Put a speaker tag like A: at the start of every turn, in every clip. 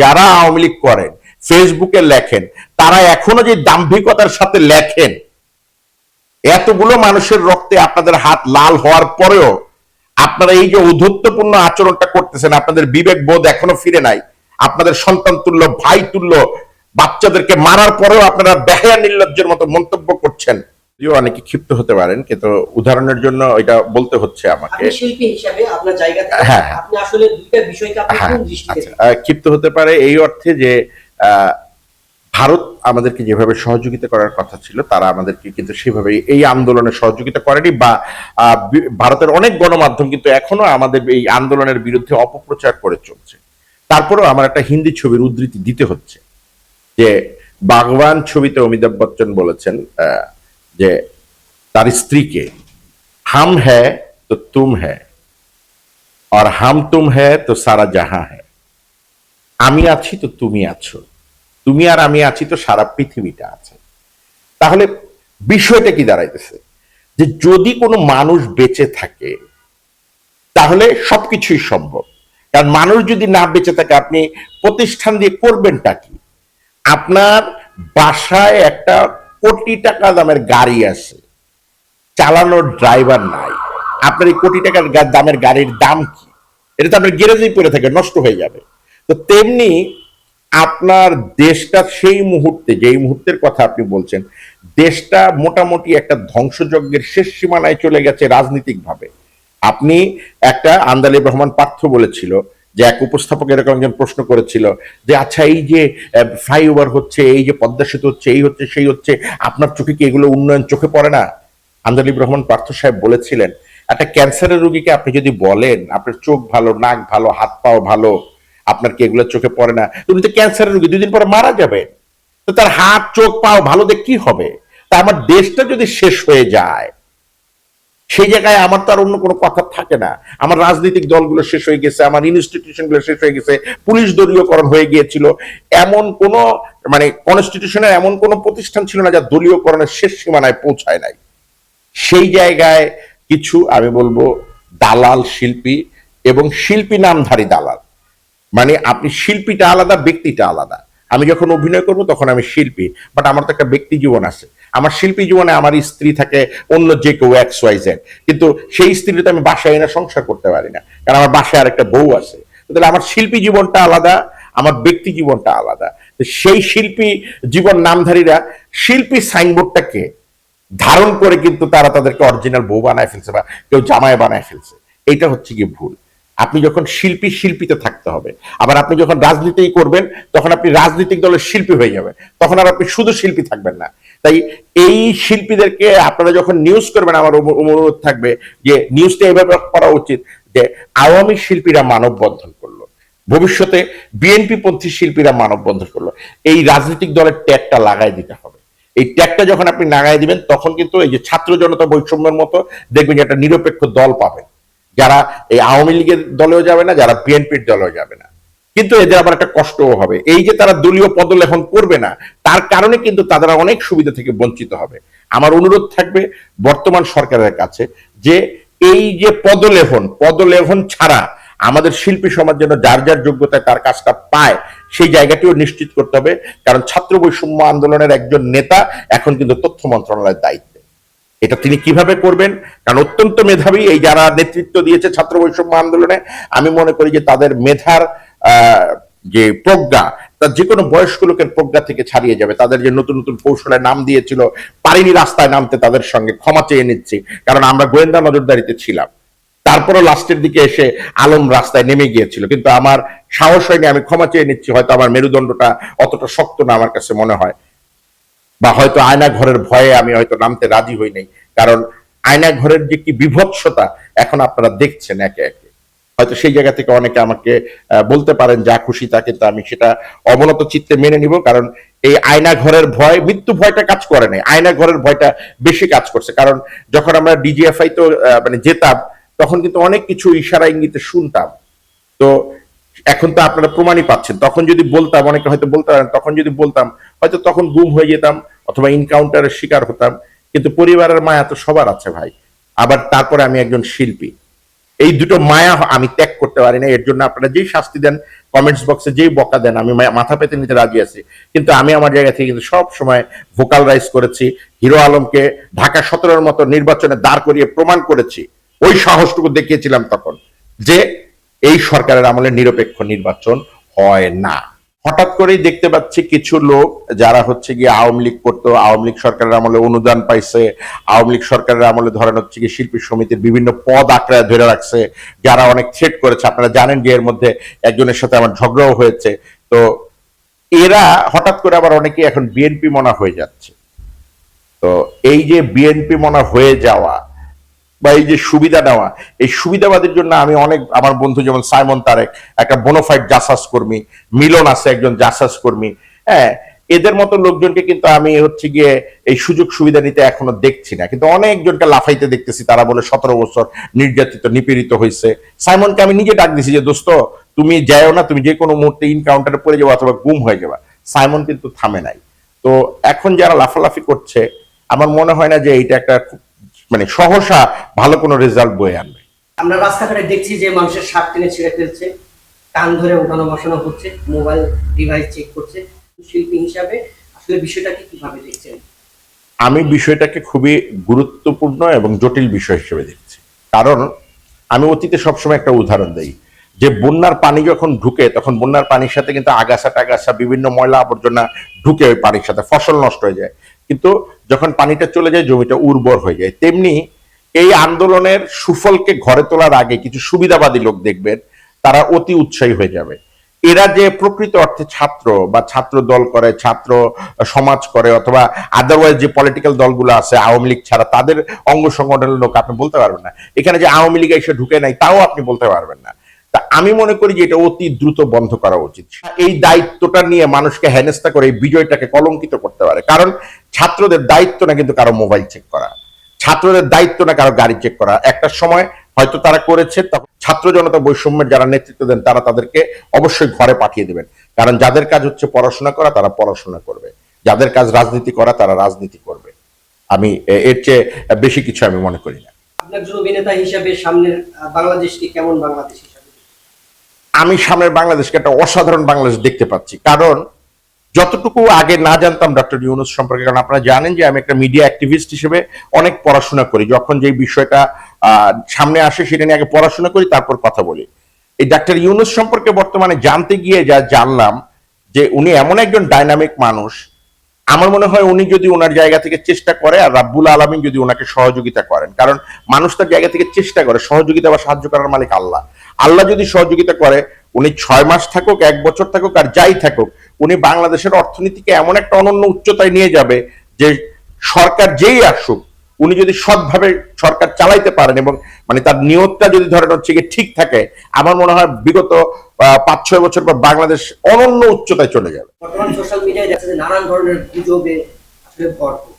A: যারা আওয়ামী লীগ করেন, ফেসবুকে লেখেন, তারা এখনও যে দাম্ভিকতার সাথে লেখেন, এতগুলো মানুষের রক্তে আপনাদের হাত লাল হওয়ার পরেও আপনারা এই যে ঔদ্ধত্যপূর্ণ আচরণটা করতেছেন, আপনাদের বিবেক বোধ এখনও ফিরে নাই, আপনাদের সন্তান তুল্য, ভাই তুল্য, বাচ্চাদেরকে মারার পরেও আপনারা বেহায়া নির্লজ্জের মতো মন্তব্য করছেন। যদিও অনেকে ক্ষিপ্ত হতে পারেন কিন্তু উদাহরণের জন্য এটা বলতে হচ্ছে আমাকে।
B: শিল্পী হিসাবে আপনার জায়গা
A: হ্যাঁ, হ্যাঁ।
B: আপনি আসলে দুইটা বিষয়কে আপনি
A: হ্যাঁ
B: দৃষ্টিতে
A: আচ্ছা। ক্ষিপ্ত হতে পারে এই অর্থে যে ভারত আমাদেরকে যেভাবে সহযোগিতা করার কথা ছিল তারা আমাদেরকে কিন্তু সেভাবে এই আন্দোলনে সহযোগিতা করেনি বা ভারতের অনেক গণমাধ্যম কিন্তু এখনও আমাদের এই আন্দোলনের বিরুদ্ধে অপপ্রচার করে চলছে। তারপরেও আমার একটা হিন্দি ছবির উদ্ধৃতি দিতে হচ্ছে যে বাগবান ছবিতে অমিতাভ বচ্চন বলেছেন আহ, যে তার স্ত্রীকে, হাম হ্যায় তো তুম হ্যায়, আর হাম তুম হ্যায় তো সারা জাহাঁ হ্যায়। আমি আছি তো তুমি আছো, তুমি আর আমি আছি তো সারা পৃথিবীটা আছে। তাহলে বিষয়টা কি দাঁড়াইতেছে? যে যদি কোনো মানুষ বেঁচে থাকে, তাহলে সবকিছুই সম্ভব। কারণ মানুষ যদি না বেঁচে থাকে, আপনি প্রতিষ্ঠান দিয়ে করবেনটা কি? আপনার বাসায় একটা কোটি টাকা দামের গাড়ি আছে। চালানোর ড্রাইভার নাই। আপনার এই কোটি টাকার দামের গাড়ির দাম কি? এটা তো আপনার গ্যারেজেই পড়ে থাকে, নষ্ট হয়ে যাবে। তো তেমনি আপনার দেশটা সেই মুহূর্তে, যেই মুহূর্তের কথা আপনি বলছেন, দেশটা মোটামুটি একটা ধ্বংসযজ্ঞের শেষ সীমানায় চলে গেছে রাজনীতিকভাবে। আপনি একটা আন্দালিব রহমান পার্থ বলেছিল যে এক উপস্থাপক এরকম একজন প্রশ্ন করেছিল যে আচ্ছা এই যে ফ্লাইওভার হচ্ছে, এই যে পদ্মা সেতু হচ্ছে, এই হচ্ছে, সেই হচ্ছে, আপনার চোখে কি এগুলো উন্নয়ন চোখে পড়ে না? আন্দালিব রহমান পার্থ সাহেব বলেছিলেন, একটা ক্যান্সারের রোগীকে আপনি যদি বলেন, আপনার চোখ ভালো, নাক ভালো, হাত পাও ভালো, আপনার কি এগুলো চোখে পড়ে না? তো উনি তো ক্যান্সারের রোগী দুদিন পরে মারা যাবে। তো তার হাত, চোখ, পাও ভালো দেখ কি হবে? তা আমার দেশটা যদি শেষ হয়ে যায় সেই জায়গায় আমার তো আর অন্য কোনো কথা থাকে না। আমার রাজনৈতিক দলগুলো শেষ হয়ে গেছে, আমার ইনস্টিটিউশনগুলো শেষ হয়ে গেছে, পুলিশ দলীয়করণ হয়ে গিয়েছিল। এমন কোন মানে কনস্টিটিউশনের এমন কোন প্রতিষ্ঠান ছিল না যা দলীয়করণের শেষ সীমানায় পৌঁছায় নাই। সেই জায়গায় কিছু, আমি বলব, দালাল শিল্পী এবং শিল্পী নামধারী দালাল। মানে আপনি শিল্পীটা আলাদা, ব্যক্তিটা আলাদা। আমি যখন অভিনয় করব তখন আমি শিল্পী বাট আমার তো একটা ব্যক্তি জীবন আছে। আমার শিল্পী জীবনে আমার স্ত্রী থাকে অন্য যে কেউ এক্স ওয়াই জেড কিন্তু সেই স্ত্রীটা আমি বাসায় এনে সংসার করতে পারি না, কারণ আমার বাসায় আর একটা বউ আছে। তাহলে আমার শিল্পী জীবনটা আলাদা, আমার ব্যক্তি জীবনটা আলাদা। সেই শিল্পী জীবন নামধারীরা শিল্পী সাইনবোর্ডটাকে ধারণ করে কিন্তু তারা তাদেরকে অরিজিনাল বউ বানায় ফেলছে বা কেউ জামায় বানায় ফেলছে। এটা হচ্ছে কি ভুল। আপনি যখন শিল্পী, শিল্পীতে থাকতে হবে। আবার আপনি যখন রাজনীতি করবেন, তখন আপনি রাজনৈতিক দলের শিল্পী হয়ে যাবেন। তখন আর আপনি শুধু শিল্পী থাকবেন না। তাই এই শিল্পীদেরকে আপনারা যখন নিউজ করবেন, আমার অনুরোধ থাকবে যে নিউজটা এভাবে করা উচিত যে আওয়ামী শিল্পীরা মানববন্ধন করল। ভবিষ্যতে বিএনপি পন্থী শিল্পীরা মানববন্ধন করল। এই রাজনৈতিক দলের ট্যাগটা লাগাই দিতে হবে। এই ট্যাগটা যখন আপনি লাগাই দিবেন, তখন কিন্তু এই যে ছাত্র জনতা বৈষম্যের মতো দেখবেন যে একটা নিরপেক্ষ দল পাবেন। যারা এই আওয়ামী লীগের দলেও যাবে না, যারা বিএনপির দলেও যাবে না। কিন্তু এদের আবার একটা কষ্টও হবে। এই যে তারা দলীয় পদলেখন করবে না, তার কারণে কিন্তু তারা অনেক সুবিধা থেকে বঞ্চিত হবে। আমার অনুরোধ থাকবে বর্তমান সরকারের কাছে যে এই যে পদলেখন পদলেখন ছাড়া আমাদের শিল্পী সমাজ যেন যার যার যোগ্যতায় তার কাজটা পায়, সেই জায়গাটিও নিশ্চিত করতে হবে। কারণ ছাত্র বৈষম্য আন্দোলনের একজন নেতা এখন কিন্তু তথ্য মন্ত্রণালয়ের দায়িত্বে। এটা তিনি কীভাবে করবেন? কারণ অত্যন্ত মেধাবী এই যারা নেতৃত্ব দিয়েছে ছাত্র বৈষম্য আন্দোলনে, আমি মনে করি যে তাদের মেধার যে প্রজ্ঞা, তার যে কোনো বয়স্ক লোকের প্রজ্ঞা থেকে ছাড়িয়ে যাবে। তাদের যে নতুন নতুন কৌশলের নাম দিয়েছিল, পারিনি রাস্তায় নামতে তাদের সঙ্গে ক্ষমা চেয়ে নিচ্ছি। কারণ আমরা গোয়েন্দা নজরদারিতে ছিলাম। তারপরে লাস্টের দিকে এসে আলম রাস্তায় নেমে গিয়েছিল। কিন্তু আমার সাহস হয়নি, আমি ক্ষমা চেয়ে নিচ্ছি, হয়তো আমার মেরুদণ্ডটা অতটা শক্ত না আমার কাছে মনে হয়। বা হয়তো আয়না ঘরের ভয়ে আমি হয়তো নামতে রাজি হই নাই। কারণ আয়না ঘরের যে কি বিভৎসতা, এখন আপনারা দেখছেন একে একে। হয়তো সেই জায়গা থেকে অনেকে আমাকে বলতে পারেন যা খুশি তা কিন্তু আমি সেটা অবনত চিত্তে মেনে নিব। কারণ এই আয়না ঘরের ভয়, মৃত্যু ভয়টা কাজ করে নাই। আয়না ঘরের ভয়টা বেশি কাজ করছে। কারণ যখন আমরা ডিজিএফআই তো মানে যেতাম, তখন কিন্তু অনেক কিছু ইশারা ইঙ্গিতে শুনতাম। তো এখন তো আপনারা প্রমাণই পাচ্ছেন। তখন যদি বলতাম, অনেকে হয়তো বলতে পারেন, তখন যদি বলতাম, হয়তো তখন গুম হয়ে যেতাম অথবা ইনকাউন্টারের শিকার হতাম। কিন্তু পরিবারের মায়া তো সবার আছে ভাই। আবার তারপরে আমি একজন শিল্পী। এই দুটো মায়া আমি ত্যাগ করতে পারি না। এর জন্য আপনারা যেই শাস্তি দেন কমেন্টস বক্সে যেই বকা দেন, আমি মাথা পেতে নিতে রাজি আছি। কিন্তু আমি আমার জায়গা থেকে কিন্তু সব সময় ভোকাল রাইজ করেছি। হিরো আলমকে ঢাকা সতেরোর মতো নির্বাচনে দাঁড় করিয়ে প্রমাণ করেছি। ওই সাহসটুকু দেখিয়েছিলাম তখন যে এই সরকারের আমলে নিরপেক্ষ নির্বাচন হয় না। হঠাৎ করেই দেখতে পাচ্ছি কিছু লোক যারা হচ্ছে গিয়ে আওয়ামী লীগ করতো, আওয়ামী লীগ সরকারের আমলে অনুদান পাইছে, আওয়ামী লীগ সরকারের আমলে ধরেন হচ্ছে গিয়ে শিল্পী সমিতির বিভিন্ন পদ আঁকড়ায় ধরে রাখছে, যারা অনেক থ্রেট করেছে। আপনারা জানেন যে এর মধ্যে একজনের সাথে আমার ঝগড়াও হয়েছে। তো এরা হঠাৎ করে আবার অনেকেই এখন বিএনপি মনা হয়ে যাচ্ছে। তো এই যে বিএনপি মনা হয়ে যাওয়া বা এই যে সুবিধা নেওয়া এই সুবিধাবাদের জন্য আমি অনেক, আমার বন্ধু যেমন সাইমন তারেক, একটা বোনোফাইড জাসাস কর্মী, মিলন আছে একজন জাসাস কর্মী হ্যাঁ এদের মতো লোকজনকে কিন্তু আমি হচ্ছে গিয়ে এই সুযোগ সুবিধা নিতে এখনও দেখছি না। কিন্তু অনেকজনকে লাফাইতে দেখতেছি, তারা বলে সতেরো বছর নির্যাতিত, নিপীড়িত হয়েছে। সাইমনকে আমি নিজে ডাক দিছি যে, দোস্ত, তুমি যাও না, তুমি যে কোনো মুহূর্তে ইনকাউন্টারে পড়ে যাব অথবা গুম হয়ে যাবা। সাইমন কিন্তু থামে নাই। তো এখন যারা লাফালাফি করছে, আমার মনে হয় না যে এইটা একটা খুব মানে সহসা ভালো কোনো রেজাল্ট বয়ে আনবে।
B: আমরা রাস্তাঘাটে দেখছি যে মানুষের শার্ট টেনে ছিঁড়ে ফেলছে কান ধরে ওঠানো বসানো হচ্ছে মোবাইল ডিভাইস চেক করছে। শিল্পী হিসাবে আসলে বিষয়টাকে কীভাবে দেখছেন?
A: আমি বিষয়টাকে খুবই গুরুত্বপূর্ণ এবং জটিল বিষয় হিসেবে দেখছি। কারণ আমি অতীতে সবসময় একটা উদাহরণ দিই যে বন্যার পানি যখন ঢুকে তখন বন্যার পানির সাথে কিন্তু আগাছা টাগাছা বিভিন্ন ময়লা আবর্জনা ঢুকে ওই পানির সাথে, ফসল নষ্ট হয়ে যায়। কিন্তু যখন পানিটা চলে যায়, জমিটা উর্বর হয়ে যায়। তেমনি এই আন্দোলনের সুফলকে ঘরে তোলার আগে কিছু সুবিধাবাদী লোক দেখবেন, তারা অতি উৎসাহী হয়ে যাবে। এরা যে প্রকৃত অর্থে ছাত্র বা ছাত্র দল করে, ছাত্র সমাজ করে, অথবা আদারওয়াইজ যে পলিটিক্যাল দলগুলো আছে, আওয়ামী লীগ ছাড়া তাদের অঙ্গ সংগঠনের লোক, আপনি বলতে পারবেন না। এখানে যে আওয়ামী লীগ এসে ঢুকে নাই, তাও আপনি বলতে পারবেন না। তা আমি মনে করি যে এটা অতি দ্রুত বন্ধ করা উচিত। এই দায়িত্বটা নিয়ে মানুষকে হেনস্থা করে এই বিজয়টাকে কলঙ্কিত করতে পারে। কারণ ছাত্রদের দায়িত্ব না কিন্তু কারও মোবাইল চেক করা। ছাত্রদের দায়িত্ব না কারও গাড়ি চেক করা। একটা সময় হয়তো তারা করেছে তখন ছাত্র জনতা বৈষম্যের যারা নেতৃত্ব দেন তারা তাদেরকে অবশ্যই ঘরে পাঠিয়ে দেবেন। কারণ যাদের কাজ হচ্ছে পড়াশোনা করা তারা পড়াশোনা করবে। যাদের কাজ রাজনীতি করা তারা রাজনীতি করবে। আমি এর চেয়ে বেশি কিছু আমি মনে করি না।
B: আপনার একজন অভিনেতা হিসাবে সামনের আহ, বাংলাদেশকে কেমন বাংলাদেশ?
A: আমি সামনের বাংলাদেশকে একটা অসাধারণ বাংলাদেশ দেখতে পাচ্ছি। কারণ যতটুকু আগে না জানতাম ডক্টর ইউনুস সম্পর্কে, কারণ আপনারা জানেন যে আমি একটা মিডিয়া অ্যাক্টিভিস্ট হিসেবে অনেক পড়াশোনা করি। যখন যে বিষয়টা সামনে আসে সেটা নিয়ে আগে পড়াশোনা করি, তারপর কথা বলি। এই ডাক্তার ইউনুস সম্পর্কে বর্তমানে জানতে গিয়ে যা জানলাম, যে উনি এমন একজন ডাইনামিক মানুষ আমার মনে হয় উনি যদি ওনার জায়গা থেকে চেষ্টা করে আর রাব্বুল আলমিন যদি ওনাকে সহযোগিতা করেন। কারণ মানুষ তার জায়গা থেকে চেষ্টা করে, সহযোগিতা বা সাহায্য করার মালিক আল্লাহ। আল্লাহ যদি সহযোগিতা করে, উনি ছয় মাস থাকুক, এক বছর থাকুক আর যাই থাকুক, উনি বাংলাদেশের অর্থনীতিকে এমন একটা অনন্য উচ্চতায় নিয়ে যাবে যে সরকার যেই আসুক উনি যদি সৎভাবে সরকার চালাইতে পারেন এবং মানে তার নিয়তটা যদি ধরেন হচ্ছে গিয়ে ঠিক থাকে আমার মনে হয় বিগত পাঁচ ছয় বছর পর বাংলাদেশ অনন্য উচ্চতায় চলে যাবে।
B: বর্তমান সোশ্যাল মিডিয়ায় দেখা নানান ধরনের গুজবে আসলে ভরপুর।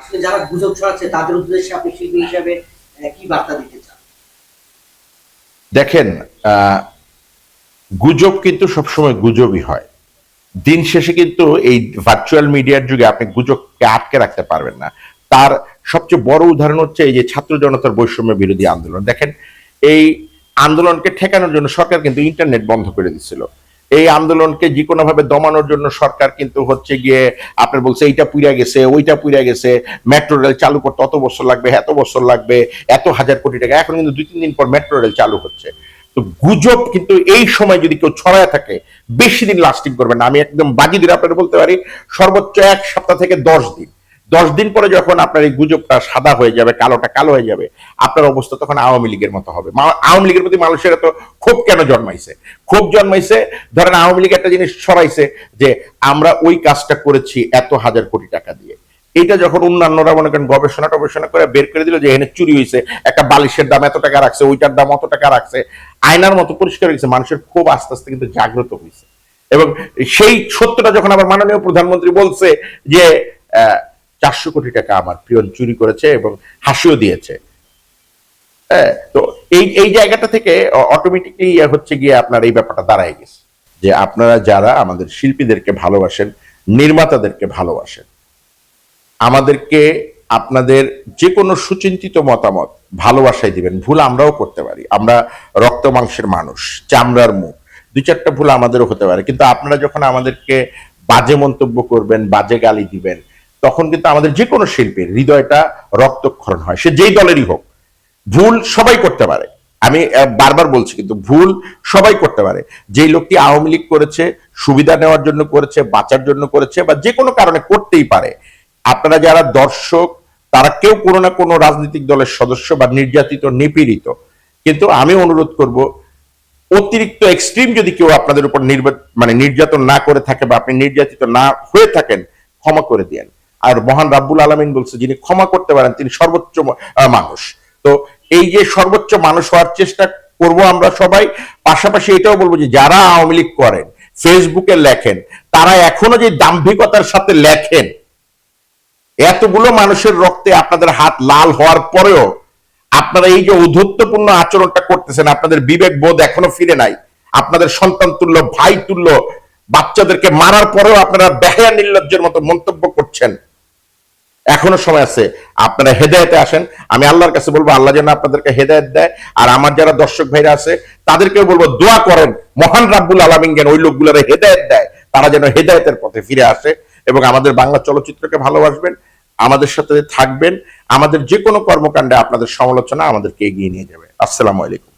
B: আসলে যারা গুজব ছড়াচ্ছে তাদের উদ্দেশ্যে আপনি শিল্পী হিসাবে কি বার্তা দিতে চান?
A: দেখেন আহ, গুজব কিন্তু সবসময় গুজবই হয়। দিন শেষে কিন্তু এই ভার্চুয়াল মিডিয়ার যুগে আপনি গুজবকে আটকে রাখতে পারবেন না। তার সবচেয়ে বড় উদাহরণ হচ্ছে এই যে ছাত্র জনতার বৈষম্য বিরোধী আন্দোলন। দেখেন, এই আন্দোলনকে ঠেকানোর জন্য সরকার কিন্তু ইন্টারনেট বন্ধ করে দিচ্ছিল এই আন্দোলনকে যে কোনো ভাবে দমানোর জন্য সরকার কিন্তু হচ্ছে গিয়ে আপনার বলছে, এইটা পুইরা গেছে, ওইটা পুইরা গেছে, মেট্রো রেল চালু করতে অত বছর লাগবে, এত বছর লাগবে, এত হাজার কোটি টাকা। এখন কিন্তু দুই তিন দিন পর মেট্রো রেল চালু হচ্ছে। তো গুজব কিন্তু এই সময় যদি কেউ ছড়ায় থাকে, বেশি দিন লাস্টিং করবে না। আমি একদম বাজি দিয়ে আপনাদের বলতে পারি, সর্বোচ্চ এক সপ্তাহ থেকে দশ দিন। দশ দিন পরে যখন আপনার এই গুজবটা সাদা হয়ে যাবে, কালোটা কালো হয়ে যাবে, আপনার অবস্থা তখন আওয়ামী লীগের মতো হবে। আওয়ামী লীগের প্রতি মানুষের এত ক্ষোভ কেন জন্মাইছে? ক্ষোভ জন্মাইছে, ধরেন আওয়ামী লীগ একটা জিনিস সরাইছে যে আমরা ওই কাজটা করেছি এত হাজার কোটি টাকা দিয়ে। এটা যখন অন্যান্যরা মনে করেন গবেষণা টবেষণা করে বের করে দিল যে এখানে চুরি হয়েছে একটা বালিশের দাম এত টাকা রাখছে, ওইটার দাম অত টাকা রাখছে, আয়নার মতো পরিষ্কার হয়েছে মানুষের খুব আস্তে আস্তে কিন্তু জাগ্রত হয়েছে এবং সেই সত্যটা যখন আবার মাননীয় প্রধানমন্ত্রী বলছে যে চারশো কোটি টাকা আমার প্রিয়ন চুরি করেছে এবং হাসিও দিয়েছে। হ্যাঁ, তো এই এই জায়গাটা থেকে অটোমেটিকলি হচ্ছে গিয়ে আপনার এই ব্যাপারটা দাঁড়ায় গেছে। যে আপনারা যারা আমাদের শিল্পীদেরকে ভালোবাসেন নির্মাতাদেরকে ভালোবাসেন আমাদেরকে আপনাদের যে কোনো সুচিন্তিত মতামত ভালোবাসায় দিবেন ভুল আমরাও করতে পারি। আমরা রক্ত মাংসের মানুষ চামড়ার মুখ দুই চারটা ভুল আমাদেরও হতে পারে। কিন্তু আপনারা যখন আমাদেরকে বাজে মন্তব্য করবেন বাজে গালি দিবেন তখন কিন্তু আমাদের যে কোনো শিল্পীর হৃদয়টা রক্তক্ষরণ হয়। সে যেই দলেরই হোক, ভুল সবাই করতে পারে। আমি বারবার বলছি কিন্তু ভুল সবাই করতে পারে। যেই লোকটি আওয়ামী লীগ করেছে, সুবিধা নেওয়ার জন্য করেছে, বাঁচার জন্য করেছে বা যে কোনো কারণে করতেই পারে, আপনারা যারা দর্শক, তারা কেউ কোনো না কোনো রাজনৈতিক দলের সদস্য বা নির্যাতিত, নিপীড়িত। কিন্তু আমি অনুরোধ করব, অতিরিক্ত এক্সট্রিম যদি কেউ আপনাদের উপর মানে নির্যাতন না করে থাকে বা আপনি নির্যাতিত না হয়ে থাকেন, ক্ষমা করে দিয়েন। আর মহান রাব্বুল আলমিন বলছে, যিনি ক্ষমা করতে পারেন, তিনি সর্বোচ্চ মানুষ। তো এই যে সর্বোচ্চ মানুষ হওয়ার চেষ্টা করব আমরা সবাই, পাশাপাশি এটাও বলব যে যারা আওয়ামী লীগ করেন, ফেসবুকে লেখেন, তারা এখনও যে দাম্ভিকতার সাথে লেখেন, এতগুলো মানুষের রক্তে আপনাদের হাত লাল হওয়ার পরেও আপনারা এই যে ঔদ্ধত্যপূর্ণ আচরণটা করতেছেন, আপনাদের বিবেক বোধ এখনও ফিরে নাই, আপনাদের সন্তান তুল্য, ভাই তুল্য, বাচ্চাদেরকে মারার পরেও আপনারা বেহায়া নির্লজ্জের মতো মন্তব্য করছেন। এখনও সময় আছে। আপনারা হেদায়েতে আসেন। আমি আল্লাহর কাছে বলব, আল্লাহ যেন আপনাদেরকে হেদায়েত দেয়। আর আমার যারা দর্শক ভাইরা আছে, তাদেরকেও বলব, দোয়া করেন। মহান রাব্বুল আলমিন যেন ওই লোকগুলোর হেদায়েত দেয়। তারা যেন হেদায়েতের পথে ফিরে আসে এবং আমাদের বাংলা চলচ্চিত্রকে ভালোবাসবেন, আমাদের সাথে থাকবেন, আমাদের যে কোনো কর্মকাণ্ডে আপনাদের সমালোচনা আমাদেরকে এগিয়ে নিয়ে যাবে। আসসালামু আলাইকুম।